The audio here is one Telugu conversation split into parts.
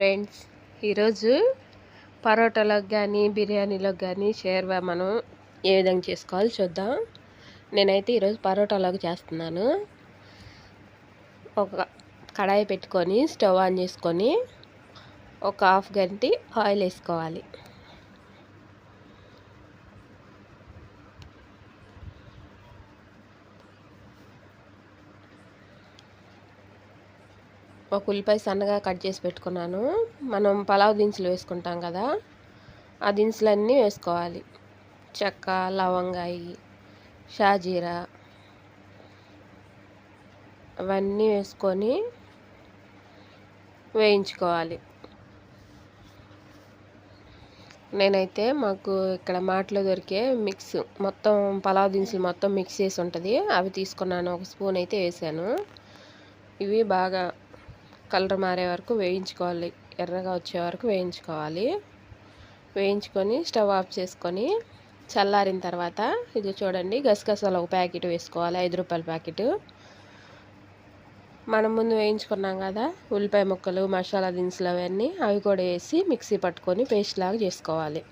ఫ్రెండ్స్ ఈరోజు పరోటాలకు కానీ బిర్యానీలకు కానీ షేర్వా మనం ఏ విధంగా చేసుకోవాలి చూద్దాం. నేనైతే ఈరోజు పరోటాలకు చేస్తున్నాను. ఒక కడాయి పెట్టుకొని స్టవ్ ఆన్ చేసుకొని ఒక హాఫ్ గంటి ఆయిల్ వేసుకోవాలి. ఒక ఉల్లిపాయ సన్నగా కట్ చేసి పెట్టుకున్నాను. మనం పలావ్ దినుసులు వేసుకుంటాం కదా ఆ దినుసులన్నీ వేసుకోవాలి. చెక్క లవంగాయి షాజీరా అవన్నీ వేసుకొని వేయించుకోవాలి. నేనైతే మాకు ఇక్కడ మాటలో దొరికే మిక్స్ మొత్తం పలావ్ దినుసులు మొత్తం మిక్స్ చేసి ఉంటుంది. అవి తీసుకున్నాను. ఒక స్పూన్ అయితే వేసాను. ఇవి బాగా కలర్ మారే వరకు వేయించుకోవాలి. ఎర్రగా వచ్చే వరకు వేయించుకోవాలి. వేయించుకొని స్టవ్ ఆఫ్ చేసుకొని చల్లారిన తర్వాత ఇది చూడండి గసగసాలు ఒక ప్యాకెట్ వేసుకోవాలి ఐదు రూపాయల ప్యాకెట్. మనం ముందు వేయించుకున్నాం కదా ఉల్లిపాయ ముక్కలు మసాలా దినుసులు అవన్నీ అవి కూడా వేసి మిక్సీ పట్టుకొని పేస్ట్ లాగా చేసుకోవాలి.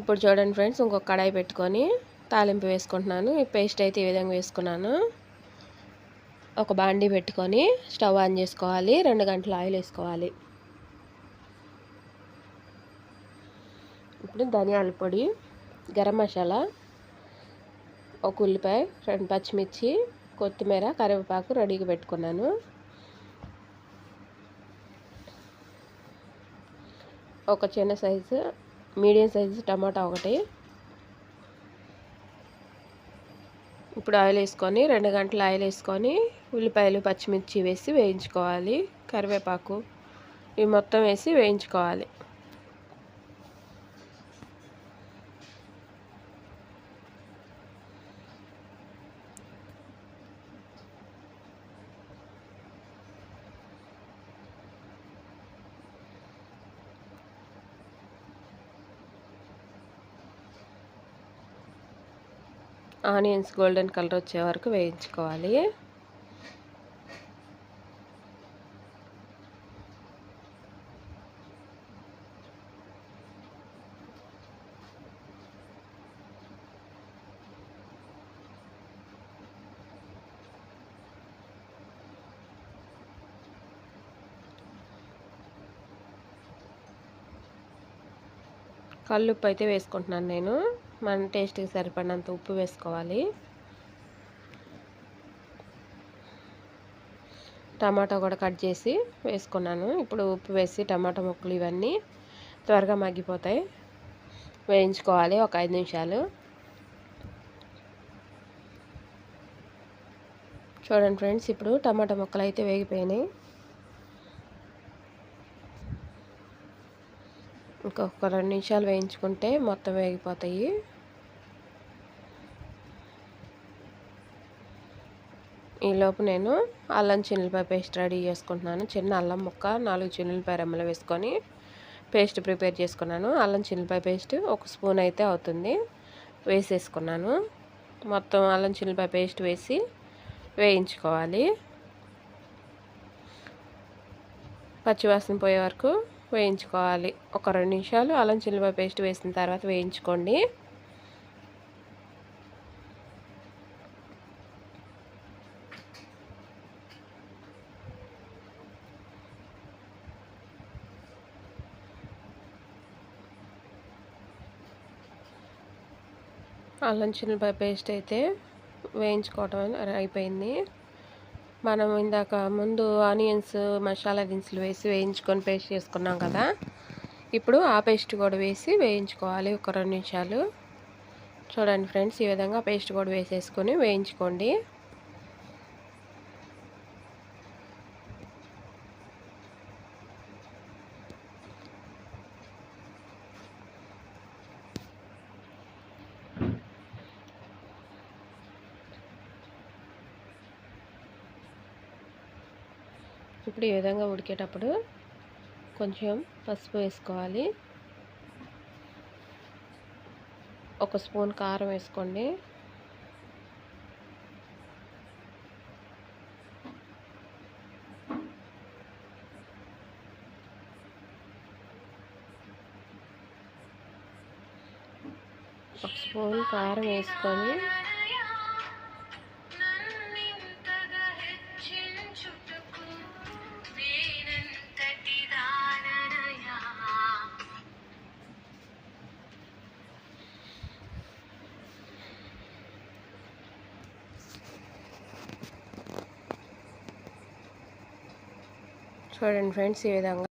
ఇప్పుడు చూడండి ఫ్రెండ్స్ ఇంకొక కడాయి పెట్టుకొని తాలింపు వేసుకుంటున్నాను. ఈ పేస్ట్ అయితే ఈ విధంగా వేసుకున్నాను. ఒక బాండీ పెట్టుకొని స్టవ్ ఆన్ చేసుకోవాలి. రెండు గంటల ఆయిల్ వేసుకోవాలి. ఇప్పుడు ధనియాల పొడి గరం మసాలా ఒక ఉల్లిపాయ రెండు పచ్చిమిర్చి కొత్తిమీర కరివేపాకు రెడీగా పెట్టుకున్నాను. ఒక చిన్న సైజు మీడియం సైజు టమాటా ఒకటి ఇప్పుడు ఆయిల్ వేసుకొని రెండు గంటలు ఆయిల్ వేసుకొని ఉల్లిపాయలు పచ్చిమిర్చి వేసి వేయించుకోవాలి కరివేపాకు ఇవి మొత్తం వేసి వేయించుకోవాలి. ఆనియన్స్ గోల్డెన్ కలర్ వచ్చే వరకు వేయించుకోవాలి. కల్లుప్పు అయితే వేసుకుంటున్నాను నేను. మన టేస్ట్కి సరిపడినంత ఉప్పు వేసుకోవాలి. టమాటా కూడా కట్ చేసి వేసుకున్నాను. ఇప్పుడు ఉప్పు వేసి టమాటా ముక్కలు ఇవన్నీ త్వరగా మగ్గిపోతాయి. వేయించుకోవాలి ఒక ఐదు నిమిషాలు. చూడండి ఫ్రెండ్స్ ఇప్పుడు టమాటా ముక్కలు అయితే వేగిపోయినాయి. ఇంకొక రెండు నిమిషాలు వేయించుకుంటే మొత్తం వేగిపోతాయి. ఈలోపు నేను అల్లం చిన్నులపాయ పేస్ట్ రెడీ చేసుకుంటున్నాను. చిన్న అల్లం ముక్క నాలుగు చిన్నులపాయ రెమ్మలు వేసుకొని పేస్ట్ ప్రిపేర్ చేసుకున్నాను. అల్లం చిన్నులపాయ పేస్ట్ ఒక స్పూన్ అయితే అవుతుంది. వేసేసుకున్నాను. మొత్తం అల్లం చిన్నులపాయ పేస్ట్ వేసి వేయించుకోవాలి. పచ్చివాసన పోయే వరకు వేయించుకోవాలి. ఒక రెండు నిమిషాలు అల్లం చిల్లిపాయ పేస్ట్ వేసిన తర్వాత వేయించుకోండి. అల్లం చిల్లిపాయ పేస్ట్ అయితే వేయించుకోవటం అయిపోయింది. మనం ఇందాక ముందు ఆనియన్స్ మసాలా దినుసులు వేసి వేయించుకొని పేస్ట్ చేసుకున్నాం కదా. ఇప్పుడు ఆ పేస్ట్ కూడా వేసి వేయించుకోవాలి ఒక రెండు నిమిషాలు. చూడండి ఫ్రెండ్స్ ఈ విధంగా పేస్ట్ కూడా వేసేసుకొని వేయించుకోండి. ఇప్పుడు ఈ విధంగా ఉడికేటప్పుడు కొంచెం పసుపు వేసుకోవాలి. ఒక స్పూన్ కారం వేసుకోండి. ఒక స్పూన్ కారం వేసుకొని చూడండి ఫ్రెండ్స్ ఈ విధంగా.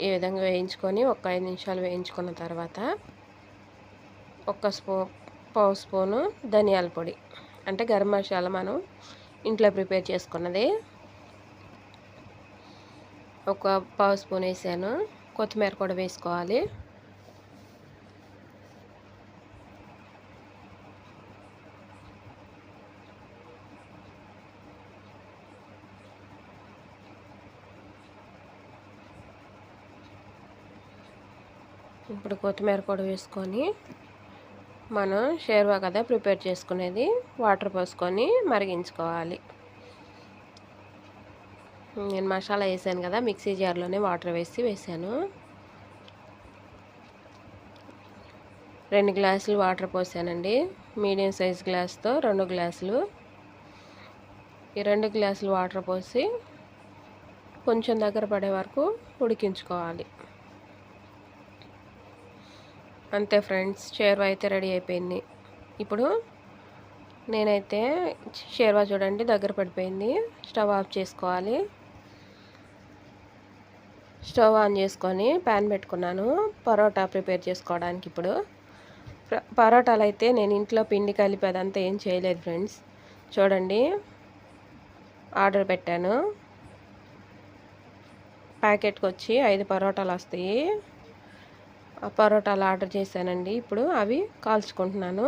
ఈ విధంగా వేయించుకొని ఒక ఐదు నిమిషాలు వేయించుకున్న తర్వాత ఒక స్పూ పావు స్పూను ధనియాల పొడి. అంటే గరం మసాలా మనం ఇంట్లో ప్రిపేర్ చేసుకున్నది. ఒక పావు స్పూన్ వేసాను. కొత్తిమీర కూడా వేసుకోవాలి. ఇప్పుడు కొత్తిమీర కూడా వేసుకొని మనం షేర్వా కదా ప్రిపేర్ చేసుకునేది వాటర్ పోసుకొని మరిగించుకోవాలి. నేను మసాలా వేసాను కదా మిక్సీ జార్లోనే వాటర్ వేసి వేసాను. రెండు గ్లాసులు వాటర్ పోసానండి. మీడియం సైజ్ గ్లాస్తో రెండు గ్లాసులు. ఈ రెండు గ్లాసులు వాటర్ పోసి కొంచెం దగ్గర పడే వరకు ఉడికించుకోవాలి. అంతే ఫ్రెండ్స్ షేర్వా అయితే రెడీ అయిపోయింది. ఇప్పుడు నేనైతే షేర్వా చూడండి దగ్గర పడిపోయింది. స్టవ్ ఆఫ్ చేసుకోవాలి. స్టవ్ ఆన్ చేసుకొని ప్యాన్ పెట్టుకున్నాను పరోటా ప్రిపేర్ చేసుకోవడానికి ఇప్పుడు. పరోటాలు అయితే నేను ఇంట్లో పిండి కలిపి అదంతా ఏం చేయలేదు ఫ్రెండ్స్. చూడండి ఆర్డర్ పెట్టాను. ప్యాకెట్కి వచ్చి ఐదు పరోటాలు వస్తాయి. పరోటాలు ఆర్డర్ చేశానండి. ఇప్పుడు అవి కాల్చుకుంటున్నాను.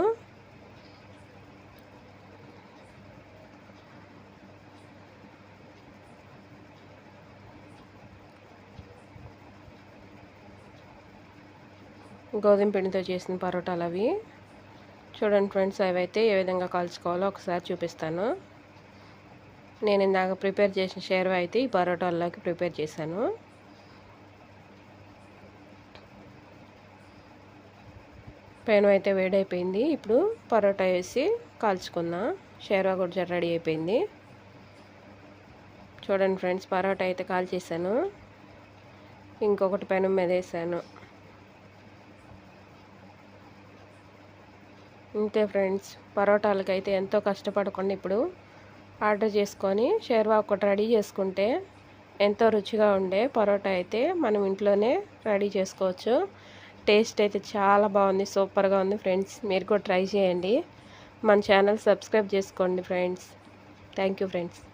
గోధుమ పిండితో చేసిన పరోటాలు అవి. చూడండి ఫ్రెండ్స్ అవి అయితే ఏ విధంగా కాల్చుకోవాలో ఒకసారి చూపిస్తాను. నేను ఇందాక ప్రిపేర్ చేసిన షేర్వా అయితే ఈ పరోటాల్లోకి ప్రిపేర్ చేశాను. పెను అయితే వేడైపోయింది. ఇప్పుడు పరోటా వేసి కాల్చుకుందాం. షేర్వా కూడా రెడీ అయిపోయింది. చూడండి ఫ్రెండ్స్ పరోటా అయితే కాల్చేసాను ఇంకొకటి పెనం మీద వేసాను. అంతే ఫ్రెండ్స్ పరోటాలకైతే ఎంతో కష్టపడకుండా ఇప్పుడు ఆర్డర్ చేసుకొని షేర్వా ఒకటి రెడీ చేసుకుంటే ఎంతో రుచిగా ఉండే పరోటా అయితే మనం ఇంట్లోనే రెడీ చేసుకోవచ్చు. టేస్ట్ అయితే చాలా బాగుంది సూపర్గా ఉంది ఫ్రెండ్స్. మీరు కూడా ట్రై చేయండి. మన ఛానల్ సబ్స్క్రైబ్ చేసుకోండి ఫ్రెండ్స్. Thank friends.